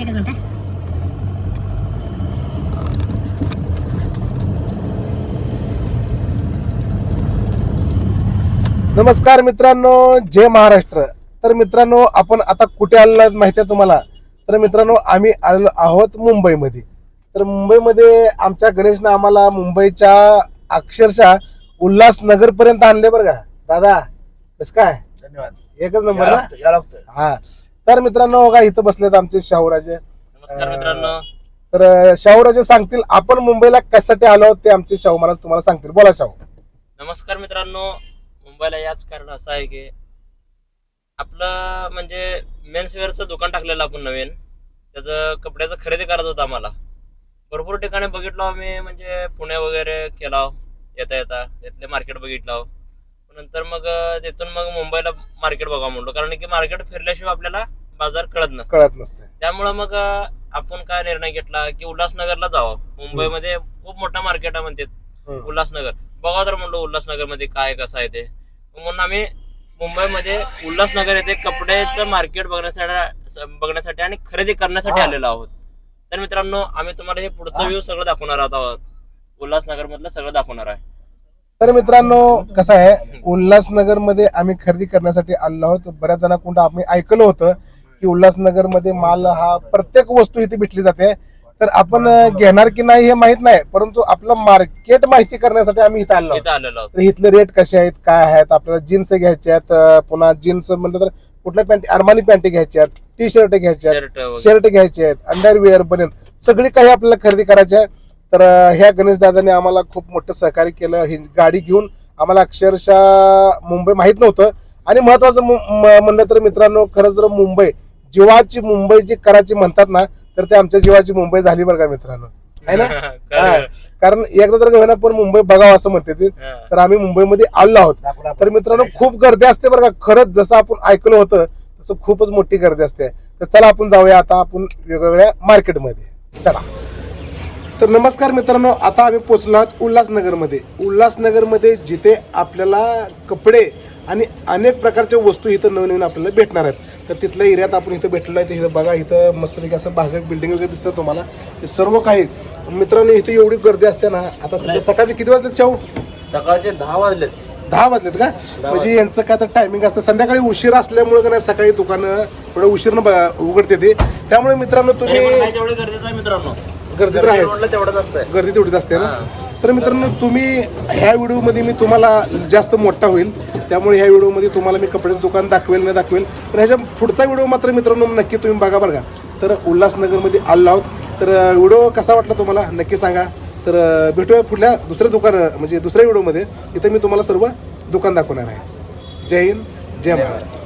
एकच मिनिट नमस्कार मित्रांनो जय महाराष्ट्र. तर मित्रांनो आपण आता कुठे आलेलो आहोत माहिती आहे तुम्हाला? तर मित्रांनो आम्ही आलेलो आहोत मुंबईमध्ये. तर मुंबईमध्ये आमच्या गणेशनं आम्हाला मुंबईच्या अक्षरशः उल्हासनगर पर्यंत आणले बरं का. दादा कसं काय? धन्यवाद. एकच नंबर ना? हा. तर मित्रांनो बघा इथं बसलेत आमचे शाहूराजे. नमस्कार मित्रांनो. तर शाहूराजे सांगतील आपण मुंबईला कशासाठी आलो ते आमचे शाहू महाराज तुम्हाला सांगतील. बोला शाहू. नमस्कार मित्रांनो. मुंबईला याच कारण असं आहे की आपलं म्हणजे मेन्स वेअरचं दुकान टाकलेलं आपण नवीन. त्याचं कपड्याचं खरेदी करायचं होतं आम्हाला. भरपूर ठिकाणी बघितलो आम्ही म्हणजे पुणे वगैरे केला येता येता तिथले मार्केट बघितलं नंतर मग तिथून मग मुंबईला मार्केट बघा म्हणलो. कारण की मार्केट फिरल्याशिवाय आपल्याला बाजार कळत नसतं. कळत नसते. त्यामुळं मग अं, आपण काय निर्णय घेतला की उल्हासनगरला जावं. मुंबईमध्ये खूप मोठा मार्केट आहे म्हणते. उल्हासनगर. बघा तर म्हणलो उल्हासनगरमध्ये काय कसं आहे ते. म्हणून आम्ही मुंबईमध्ये उल्हासनगर येथे कपड्याचं मार्केट बघण्यासाठी बघण्यासाठी आणि खरेदी करण्यासाठी हा. आलेलो आहोत. तर मित्रांनो आम्ही तुम्हाला हे पुढचं व्ह्यू सगळं दाखवणार आहोत. उल्हासनगर मधलं सगळं दाखवणार आहे. तर मित्रांनो कसं आहे? उल्हासनगरमध्ये आम्ही खरेदी करण्यासाठी आलो आहोत. बऱ्याच जणांकडून आम्ही ऐकलं होतं की उल्हासनगरमध्ये माल हा प्रत्येक वस्तू इथे भेटली जाते. तर आपण घेणार की नाही हे माहीत नाही परंतु आपलं मार्केट माहिती करण्यासाठी आम्ही इथे आलो तर इथले रेट कसे आहेत काय आहेत आपल्याला जीन्स घ्यायचे आहेत पुन्हा जीन्स म्हणलं तर कुठल्या पॅन्ट अरमानी पॅन्ट घ्यायच्या आहेत टी शर्ट घ्यायचे आहेत शर्ट घ्यायचे आहेत अंडरवेअर बनेन सगळी काही आपल्याला खरेदी करायची आहे. तर ह्या गणेश दादाने आम्हाला खूप मोठं सहकार्य केलं ही गाडी घेऊन. आम्हाला अक्षरशः मुंबई माहीत नव्हतं. आणि महत्वाचं म्हणलं तर मित्रांनो खरंच जर मुंबई जीवाची मुंबई जी कराची म्हणतात ना तर ते आमच्या जीवाची मुंबई झाली बरं का मित्रांनो. आहे ना? हा. कारण एकदा तर होईना पण मुंबई बघावं असं म्हणते ते. तर आम्ही मुंबईमध्ये आलो आहोत. तर मित्रांनो खूप गर्दी असते बरं का. खरंच जसं आपण ऐकलं होतं तसं खूपच मोठी गर्दी असते. तर चला आपण जाऊया आता आपण वेगवेगळ्या मार्केटमध्ये. चला. तर नमस्कार मित्रांनो आता आम्ही पोहोचलो आहोत उल्हासनगरमध्ये. उल्हासनगरमध्ये जिथे आपल्याला कपडे आणि अनेक प्रकारच्या वस्तू इथं नवीन नवीन आपल्याला भेटणार आहेत. तर तिथल्या एरियात आपण इथं भेटलो आहे इथं बघा इथं मस्तपैकी असं बाहेर बिल्डिंग वगैरे दिसतं तुम्हाला. हे सर्व काही मित्रांनो इथे एवढी गर्दी असते ना आता सध्या सकाळचे किती वाजलेत शाहू? सकाळचे दहा वाजलेत. दहा वाजलेत का? म्हणजे यांचं काय तर टायमिंग असतं. संध्याकाळी उशीर असल्यामुळे का नाही सकाळी दुकानं थोडं उशीरनं उघडते ते. त्यामुळे मित्रांनो तुम्ही आहे गर्दी तर असतंय. गर्दी तेवढीच असते ना? तर मित्रांनो तुम्ही ह्या व्हिडिओमध्ये मी तुम्हाला जास्त मोठा होईल. त्यामुळे ह्या व्हिडिओमध्ये तुम्हाला मी कपड्याचं दुकान दाखवेल नाही दाखवेल. तर ह्याच्या पुढचा व्हिडिओ मात्र मित्रांनो नक्की तुम्ही बघा बरं का. तर उल्हासनगरमध्ये आलो आहोत. तर व्हिडिओ कसा वाटला तुम्हाला? नक्की सांगा. तर भेटूया पुढल्या दुसऱ्या दुकान म्हणजे दुसऱ्या व्हिडिओमध्ये. इथं मी तुम्हाला सर्व दुकान दाखवणार आहे. जय हिंद जय महाराष्ट्र